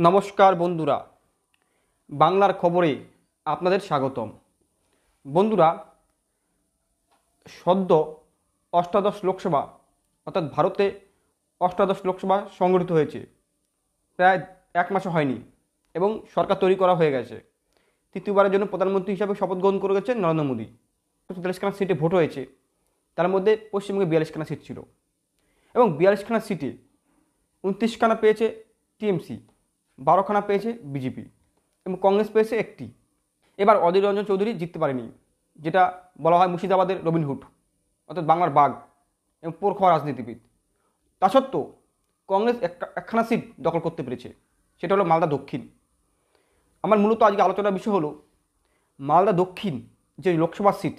নমস্কার বন্ধুরা, বাংলার খবরে আপনাদের স্বাগতম। বন্ধুরা, সদ্য অষ্টাদশ লোকসভা, অর্থাৎ ভারতে অষ্টাদশ লোকসভা সংগঠিত হয়েছে। প্রায় এক মাসও হয়নি এবং সরকার তৈরি করা হয়ে গেছে। তৃতীয়বারের জন্য প্রধানমন্ত্রী হিসাবে শপথ গ্রহণ করে গেছেন নরেন্দ্র মোদী। তেতাল্লিশখানা সিটে ভোট হয়েছে, তার মধ্যে পশ্চিমবঙ্গে বিয়াল্লিশখানা সিট ছিল। এবং বিয়াল্লিশখানা সিটে উনত্রিশখানা পেয়েছে টিএমসি। বারোখানা পেয়েছে বিজেপি এবং কংগ্রেস পেয়েছে একটি। এবার অধীর রঞ্জন চৌধুরী জিততে পারেনি, যেটা বলা হয় মুর্শিদাবাদের রবিনহুড অর্থাৎ বাংলার বাঘ এবং পোরখোয়া রাজনীতিবিদ। তা সত্ত্বেও কংগ্রেস একখানা সিট দখল করতে পেরেছে, সেটা হলো মালদা দক্ষিণ। আমার মূলত আজকে আলোচনার বিষয় হলো, মালদা দক্ষিণ যে লোকসভার সিট,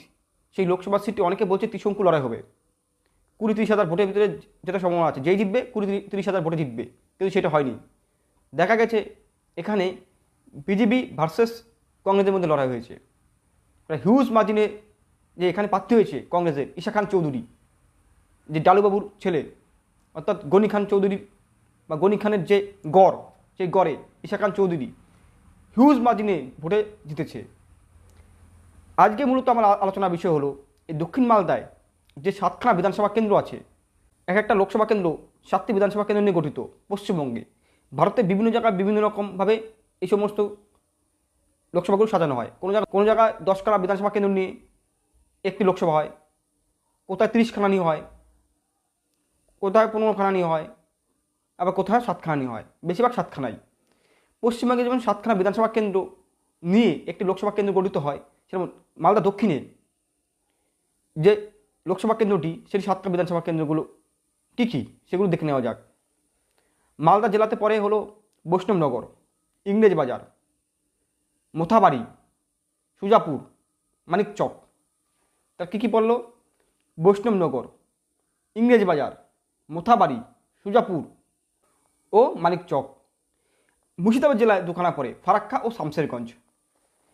সেই লোকসভার সিটটি অনেকে বলছে ত্রিশঙ্কু লড়াই হবে। কুড়ি তিরিশ হাজার ভোটের ভিতরে যেটা সম্ভাবনা আছে, যেই জিতবে কুড়ি তিরি- তিরিশ হাজার ভোটে জিতবে, কিন্তু সেটা হয়নি। দেখা গেছে এখানে বিজেপি ভার্সেস কংগ্রেসের মধ্যে লড়াই হয়েছে। হিউজ মার্জিনে যে এখানে প্রার্থী হয়েছে কংগ্রেসের, ঈশা খান চৌধুরী। যে ডালুবাবুর ছেলে, অর্থাৎ গনি খান চৌধুরী বা গনি খানের যে গড়, সেই গড়ে ঈশা খান চৌধুরী হিউজ মার্জিনে ভোটে জিতেছে। আজকে মূলত আমার আলোচনার বিষয় হলো, এই দক্ষিণ মালদায় যে সাতখানা বিধানসভা কেন্দ্র আছে, এক একটা লোকসভা কেন্দ্র সাতটি বিধানসভা কেন্দ্র নিয়ে গঠিত, পশ্চিমবঙ্গে। ভারতের বিভিন্ন জায়গায় বিভিন্ন রকমভাবে এই সমস্ত লোকসভাগুলো সাজানো হয়। কোনো জায়গায় কোনো জায়গায় দশখানা বিধানসভা কেন্দ্র নিয়ে একটি লোকসভা হয়। কোথায় তিরিশখানা নিয়ে হয়। কোথায় পনেরোখানা নিয়ে হয়। আবার কোথায় সাতখানা নিয়ে হয়। বেশিরভাগ সাতখানাই। পশ্চিমবঙ্গে যেমন সাতখানা বিধানসভা কেন্দ্র নিয়ে একটি লোকসভা কেন্দ্র গঠিত হয়, সেরকম মালদা দক্ষিণে যে লোকসভা কেন্দ্রটি সেই সাতটা বিধানসভা কেন্দ্রগুলো কী কী? সেগুলো দেখে নেওয়া যাক। মালদা জেলাতে পরে হলো বৈষ্ণবনগর, ইংরেজ বাজার, মোথাবাড়ি, সুজাপুর, মানিকচক। তার কী কী পড়ল? বৈষ্ণবনগর, ইংরেজ বাজার, মোথাবাড়ি, সুজাপুর ও মানিকচক। মুর্শিদাবাদ জেলায় দুখানা পড়ে, ফারাক্কা ও শামশেরগঞ্জ,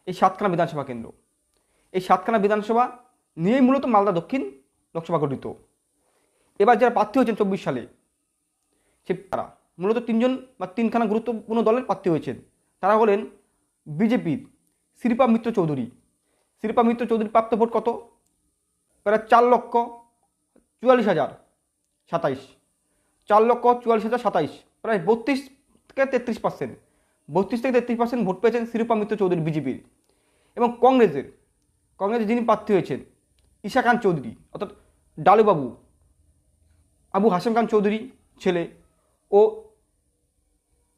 এই সাতখানা বিধানসভা কেন্দ্র। এই সাতখানা বিধানসভা নিয়েই মূলত মালদা দক্ষিণ লোকসভা গঠিত। এবার যারা প্রার্থী হয়েছেন চব্বিশ সালে, সে তারা। মূলত তিনজন বা তিনখানা গুরুত্বপূর্ণ দলের প্রার্থী হয়েছেন। তারা হলেন বিজেপির শিল্পা মিত্র চৌধুরী। শিল্পা মিত্র চৌধুরীর প্রাপ্ত ভোট কত? প্রায় চার লক্ষ চুয়াল্লিশ হাজার সাতাইশ। চার লক্ষ চুয়াল্লিশ হাজার সাতাইশ। প্রায় বত্রিশ থেকে তেত্রিশ পার্সেন্ট বত্রিশ থেকে তেত্রিশ পার্সেন্ট ভোট পেয়েছেন শিরূপা মিত্র চৌধুরী বিজেপির। এবং কংগ্রেসের কংগ্রেসের যিনি প্রার্থী হয়েছেন ঈশা খান চৌধুরী, অর্থাৎ ডালুবাবু, আবু হাসেম খান চৌধুরী ছেলে ও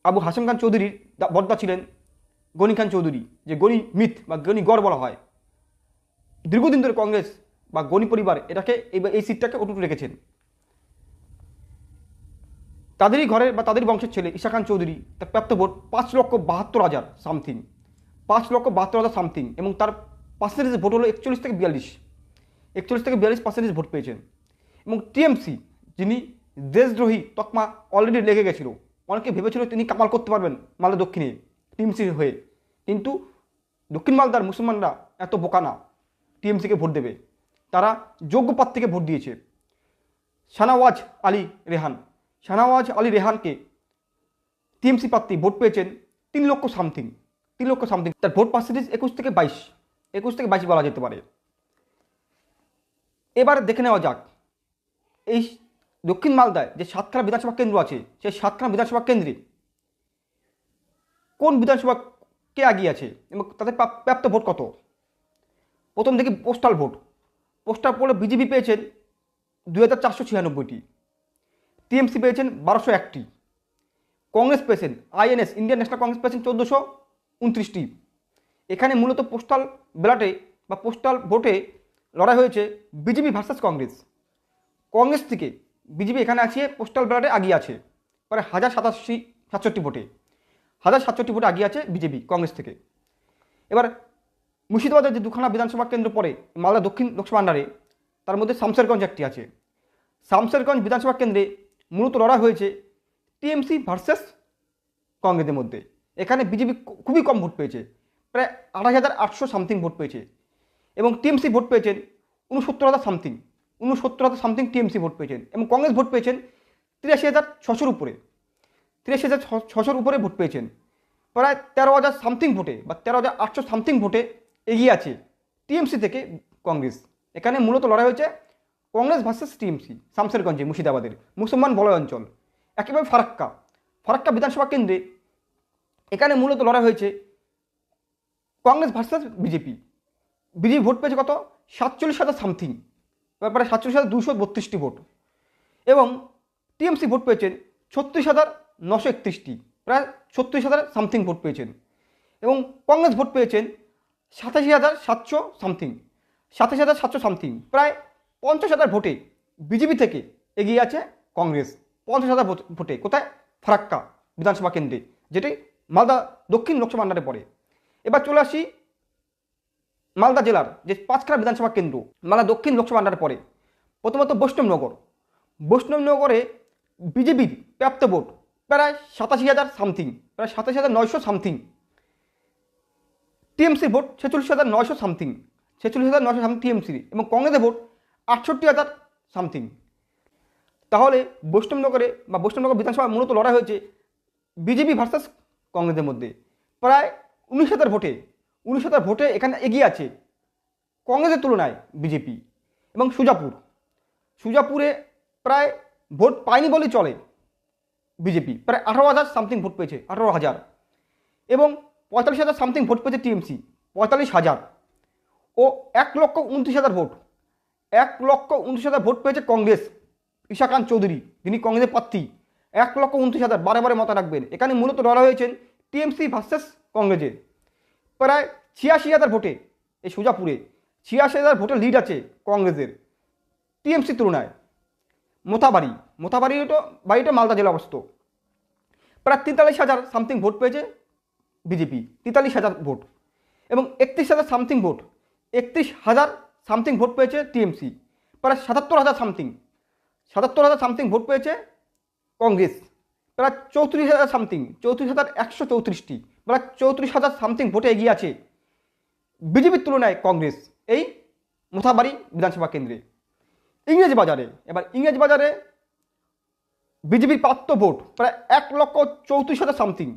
আবু হাসেম খান চৌধুরীর দা- বর্দা ছিলেন গনি খান চৌধুরী, যে গনি মিথ বা গনি গড় বলা হয়। দীর্ঘদিন ধরে কংগ্রেস বা গনি পরিবার এটাকে এই সিটটাকে অটুট রেখেছেন। তাদেরই ঘরের বা তাদের বংশের ছেলে ঈশা খান চৌধুরী, তার প্রাপ্ত ভোট পাঁচ লক্ষ বাহাত্তর হাজার সামথিং। পাঁচ লক্ষ বাহাত্তর হাজার সামথিং এবং তার পার্সেন্টেজ ভোট হলো একচল্লিশ থেকে বিয়াল্লিশ। একচল্লিশ থেকে বিয়াল্লিশ পার্সেন্টেজ ভোট পেয়েছেন। এবং টিএমসি, যিনি দেশদ্রোহী, তকমা অলরেডি লেগে গেছিল। অনেকে ভেবেছিল তিনি কামাল করতে পারবেন মালদা দক্ষিণে টিএমসির হয়ে। কিন্তু দক্ষিণ মালদার মুসলমানরা এত বোকা না, টিএমসিকে ভোট দেবে। তারা যোগ্য প্রার্থীকে ভোট দিয়েছে। শানাওয়াজ আলী রেহান। শানাওয়াজ আলী রেহানকে টিএমসি প্রার্থী ভোট পেয়েছেন তিন লক্ষ সামথিং, তিন লক্ষ সামথিং। তার ভোট পার্সেন্টেজ একুশ থেকে বাইশ, একুশ থেকে বাইশ বলা যেতে পারে। এবার দেখে নেওয়া যাক, এই দক্ষিণ মালদায় যে সাতখানা বিধানসভা কেন্দ্র আছে, সেই সাতখানা বিধানসভা কেন্দ্রে কোন বিধানসভা কে এগিয়ে আছে এবং তাদের প্রাপ্ত ভোট কত? প্রথম থেকে পোস্টাল ভোট। পোস্টাল ভোটে বিজেপি পেয়েছেন দুই হাজার চারশো ছিয়ানব্বইটি। টিএমসি পেয়েছেন বারোশো একটি। কংগ্রেস পেয়েছেন আইএনএস, ইন্ডিয়ান ন্যাশনাল কংগ্রেস পেয়েছেন চোদ্দোশো উনত্রিশটি। এখানে মূলত পোস্টাল ব্যালটে বা পোস্টাল ভোটে লড়াই হয়েছে বিজেপি ভার্সাস কংগ্রেস। কংগ্রেস থেকে বিজেপি এখানে আছে পোস্টাল ব্যালটে আগিয়ে আছে। প্রায় হাজার সাতাশি, সাতষট্টি ভোটে। হাজার সাতষট্টি ভোটে আগিয়ে আছে বিজেপি, কংগ্রেস থেকে। এবার মুর্শিদাবাদের যে দুখানা বিধানসভা কেন্দ্র পড়ে, মালদা দক্ষিণ লোকসভা আন্ডারে, তার মধ্যে শামসেরগঞ্জ একটি আছে। শামশেরগঞ্জ বিধানসভা কেন্দ্রে মূলত লড়াই হয়েছে টিএমসি ভার্সেস কংগ্রেসের মধ্যে। এখানে বিজেপি খুবই কম ভোট পেয়েছে, প্রায় আড়াই হাজার আটশো সামথিং ভোট পেয়েছে। এবং টিএমসি ভোট পেয়েছেন উনসত্তর হাজার সামথিং। উনসত্তর হাজার সামথিং টিএমসি ভোট পেয়েছেন এবং কংগ্রেস ভোট পেয়েছেন তিরাশি হাজার ছশোর উপরে। তিরাশি হাজার ছশোর উপরে ভোট পেয়েছেন। প্রায় তেরো হাজার সামথিং ভোটে বা তেরো হাজার আটশো সামথিং ভোটে এগিয়ে আছে টিএমসি থেকে কংগ্রেস। এখানে মূলত লড়াই হয়েছে কংগ্রেস ভার্সেস টিএমসি শামসেরগঞ্জে, মুর্শিদাবাদের, মুসলমান বলয় অঞ্চল। একেবারে ফারাক্কা। ফারাক্কা বিধানসভা কেন্দ্রে এখানে মূলত লড়াই হয়েছে Congress versus BJP BJP vote পেয়েছে কত? সাতচল্লিশ হাজার সামথিং ব্যাপারে সাতচল্লিশ হাজার দুশো বত্রিশটি ভোট। এবং টিএমসি ভোট পেয়েছেন ছত্রিশ হাজার নশো একত্রিশটি, প্রায় ছত্রিশ হাজার সামথিং ভোট পেয়েছেন। এবং কংগ্রেস ভোট পেয়েছেন সাতাশি হাজার সাতশো সামথিং, সাতাশি হাজার সাতশো সামথিং, প্রায় পঞ্চাশ হাজার ভোটে বিজেপি থেকে এগিয়ে আছে কংগ্রেস। পঞ্চাশ হাজার ভোট- কোথায়? ফারাক্কা বিধানসভা কেন্দ্রে, যেটি মালদা দক্ষিণ লোকসভা আন্ডারে পড়ে। এবার চলে আসি মালদা জেলার যে পাঁচখানা বিধানসভা কেন্দ্র, মালদা দক্ষিণ লোকসভা আন্ডারে পড়ে। প্রথমত বৈষ্ণবনগর। বৈষ্ণবনগরে বিজেপির প্রাপ্ত ভোট প্রায় সাতাশি হাজার সামথিং, প্রায় সাতাশি হাজার নয়শো সামথিং। টিএমসির ভোট ছেচল্লিশ হাজার নয়শো সামথিং, ছেচল্লিশ হাজার নয়শো সামথিং টিএমসির এবং কংগ্রেসের ভোট আটষট্টি হাজার সামথিং। তাহলে বৈষ্ণবনগরে বা বৈষ্ণবনগর বিধানসভা মূলত লড়াই হয়েছে বিজেপি ভার্সাস কংগ্রেসের মধ্যে। প্রায় উনিশ হাজার ভোটে উনিশ ভোটে এখানে এগিয়ে আছে কংগ্রেসের তুলনায় বিজেপি এবং সুজাপুর। সুজাপুরে প্রায় ভোট পায়নি বলেই চলে বিজেপি। প্রায় আঠারো হাজার সামথিং ভোট পেয়েছে, আঠারো হাজার। এবং পঁয়তাল্লিশ হাজার সামথিং ভোট পেয়েছে টিএমসি, পঁয়তাল্লিশ হাজার। ও এক লক্ষ উনত্রিশ হাজার ভোট। এক লক্ষ উনত্রিশ হাজার ভোট পেয়েছে কংগ্রেস, ঈশাকান্ত চৌধুরী, যিনি কংগ্রেসের প্রার্থী। এক লক্ষ উনত্রিশ হাজার, বারে বারে মতা রাখবেন। এখানে মূলত লড়াই হয়েছেন টিএমসি ভার্সেস কংগ্রেসের। প্রায় ছিয়াশি হাজার ভোটে এই সুজাপুরে, ছিয়াশি হাজার ভোটের লিড আছে কংগ্রেসের, টিএমসির তুলনায়। মোথাবাড়ি মোথাবাড়িটা বাড়িটা মালদা জেলা অবস্থিত। প্রায় তেতাল্লিশ হাজার সামথিং ভোট পেয়েছে বিজেপি তেতাল্লিশ হাজার ভোট। এবং একত্রিশ হাজার সামথিং ভোট একত্রিশ হাজার সামথিং ভোট পেয়েছে টিএমসি। প্রায় সাতাত্তর হাজার সামথিং সাতাত্তর হাজার সামথিং ভোট পেয়েছে কংগ্রেস। প্রায় চৌত্রিশ হাজার সামথিং চৌত্রিশ হাজার একশো চৌত্রিশটি। প্রায় চৌত্রিশ হাজার সামথিং ভোটে এগিয়ে আছে। বিজেপির তুলনায় কংগ্রেস এই মোথাবাড়ি বিধানসভা কেন্দ্রে। ইংরেজ বাজারে, এবার ইংরেজ বাজারে বিজেপির প্রাপ্ত ভোট, প্রায় এক লক্ষ চৌত্রিশ হাজার সামথিং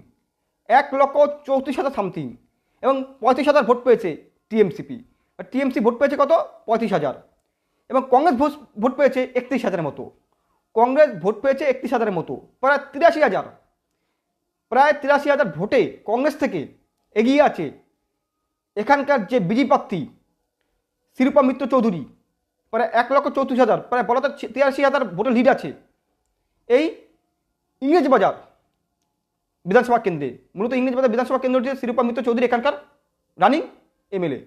এক লক্ষ চৌত্রিশ হাজার সামথিং এবং পঁয়ত্রিশ হাজার ভোট পেয়েছে টিএমসিপি। টিএমসি ভোট পেয়েছে কত? পঁয়ত্রিশ হাজার। এবং কংগ্রেস ভোট ভোট পেয়েছে একত্রিশ হাজারের মতো। কংগ্রেস ভোট পেয়েছে একত্রিশ হাজারের মতো, প্রায় তিরাশি হাজার। প্রায় তিরাশি হাজার ভোটে কংগ্রেস থেকে এগিয়ে আছে এখানকার যে বিজেপি প্রার্থী শিরূপা মিত্র চৌধুরী, প্রায় এক লক্ষ চৌত্রিশ হাজার, প্রায় বলা যায় তিরাশি হাজার ভোটের লিড আছে। এই ইংরেজ বাজার বিধানসভা কেন্দ্রে, মূলত ইংরেজ বাজার বিধানসভা কেন্দ্র হচ্ছে শিরূপা মিত্র চৌধুরী এখানকার রানিং এমএলএ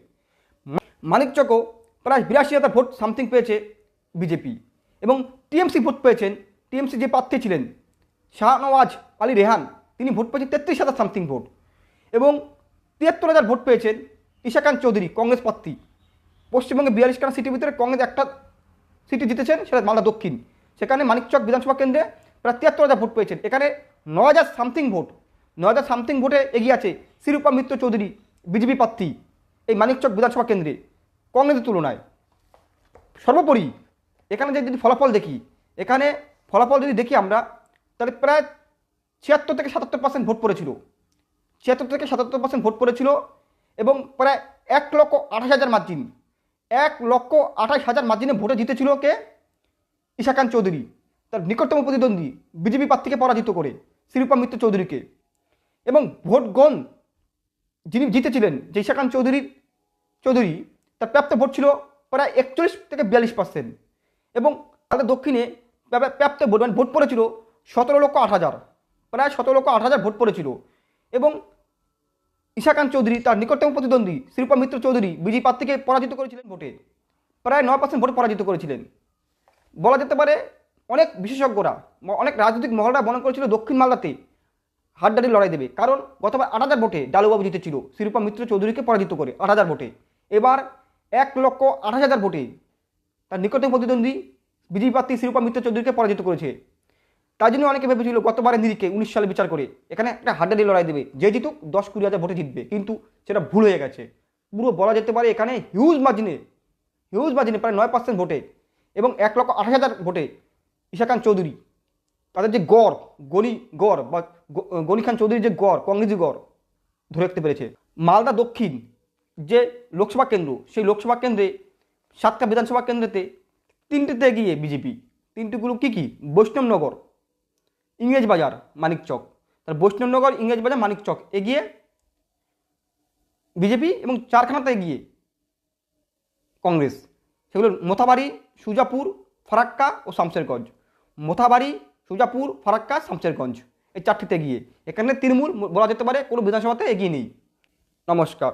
মানিকচকও প্রায় বিরাশি হাজার ভোট সামথিং পেয়েছে বিজেপি এবং টিএমসি ভোট পেয়েছেন। টিএমসি যে প্রার্থী ছিলেন, শাহনওয়াজ আলী রেহান তিনি ভোট পেয়েছেন তেত্রিশ হাজার সামথিং ভোট। এবং তিয়াত্তর হাজার ভোট পেয়েছেন ঈশাকান্ত চৌধুরী, কংগ্রেস প্রার্থী। পশ্চিমবঙ্গে বিয়াল্লিশখানা সিটির ভিতরে কংগ্রেস একটা সিটি জিতেছেন, সেটা মালদা দক্ষিণ। সেখানে মানিকচক বিধানসভা কেন্দ্রে প্রায় তিয়াত্তর হাজার ভোট পেয়েছেন। এখানে ন হাজার সামথিং ভোট ন হাজার সামথিং ভোটে এগিয়ে আছে শিরূপা মিত্র চৌধুরী, বিজেপি প্রার্থী, এই মানিকচক বিধানসভা কেন্দ্রে, কংগ্রেসের তুলনায়। সর্বোপরি এখানে যদি ফলাফল দেখি, এখানে ফলাফল যদি দেখি আমরা, তাহলে প্রায় ছিয়াত্তর থেকে সাতাত্তর পার্সেন্ট ভোট পড়েছিল। ছিয়াত্তর থেকে সাতাত্তর পার্সেন্ট ভোট পড়েছিল এবং প্রায় এক লক্ষ আঠাশ হাজার মার্জিন এক লক্ষ আঠাশ হাজার মার্জিনে ভোটে জিতেছিল কে? ঈশাকান্ত চৌধুরী, তার নিকটতম প্রতিদ্বন্দ্বী, বিজেপি প্রার্থীকে পরাজিত করে, শিরূপা মিত্র চৌধুরীকে। এবং ভোট গণ যিনি জিতেছিলেন, যে ঈশাকান্ত চৌধুরীর চৌধুরী, তার প্রাপ্ত ভোট ছিল প্রায় একচল্লিশ থেকে বিয়াল্লিশ পার্সেন্ট এবং তাদের দক্ষিণে প্রাপ্ত ভোট মানে ভোট পড়েছিল সতেরো লক্ষ আট হাজার। প্রায় সতেরো লক্ষ আট হাজার ভোট পড়েছিল। এবং ঈশাকান্ত চৌধুরী তার নিকটতম প্রতিদ্বন্দ্বী শিল্পা মিত্র চৌধুরী বিজেপি প্রার্থীকে পরাজিত করেছিলেন ভোটে। প্রায় নয় পার্সেন্ট ভোটে পরাজিত করেছিলেন। বলা যেতে পারে অনেক বিশেষজ্ঞরা অনেক রাজনৈতিক মহলরা মনে করেছিল দক্ষিণ মালদাতে হাড্ডাডি লড়াই দেবে। কারণ গতবার আট হাজার ভোটে ডালুবাবু জিতেছিল। শিরূপা মিত্র চৌধুরীকে পরাজিত করে আট হাজার ভোটে। এবার এক লক্ষ আঠাশ হাজার ভোটে তার নিকটতম প্রতিদ্বন্দ্বী বিজেপি প্রার্থী শিরূপা মিত্র চৌধুরীকে পরাজিত করেছে। তাই জন্য অনেকে ভেবেছিল গতবারের নিরিখে উনিশ সালে বিচার করে, এখানে একটা হাড্ডাডি লড়াই দেবে, যে জিতুক দশ কুড়ি হাজার ভোটে জিতবে, কিন্তু সেটা ভুল হয়ে গেছে। পুরো বলা যেতে পারে এখানে হিউজ মার্জিনে হিউজ মার্জিনে প্রায় নয় পার্সেন্ট ভোটে এবং এক লক্ষ আঠাশ হাজার ভোটে ঈশাকান্ত চৌধুরী। তাদের যে গড় গনি গড় বা গ- গনি খান চৌধুরীর যে গড়, কংগ্রেসি গড় ধরে রাখতে পেরেছে। মালদা দক্ষিণ যে লোকসভা কেন্দ্র, সেই লোকসভা কেন্দ্রে, সাতটা বিধানসভা কেন্দ্রেতে তিনটেতে গিয়ে বিজেপি। তিনটেগুলো কী কী? বৈষ্ণবনগর ইংরেজ বাজার, মানিক চক। তার বৈষ্ণবনগর, ইংরেজ বাজার, মানিক চক। এগিয়ে বিজেপি এবং চারখানাতে এগিয়ে কংগ্রেস। সেগুলো মোথাবাড়ি, সুজাপুর, ফারাক্কা ও শামশেরগঞ্জ। মোথাবাড়ি, সুজাপুর, ফারাক্কা, শামশেরগঞ্জ। এই চারটিতে গিয়ে এখানে তৃণমূল বলা যেতে পারে কোনো বিধানসভাতে এগিয়ে নেই। নমস্কার।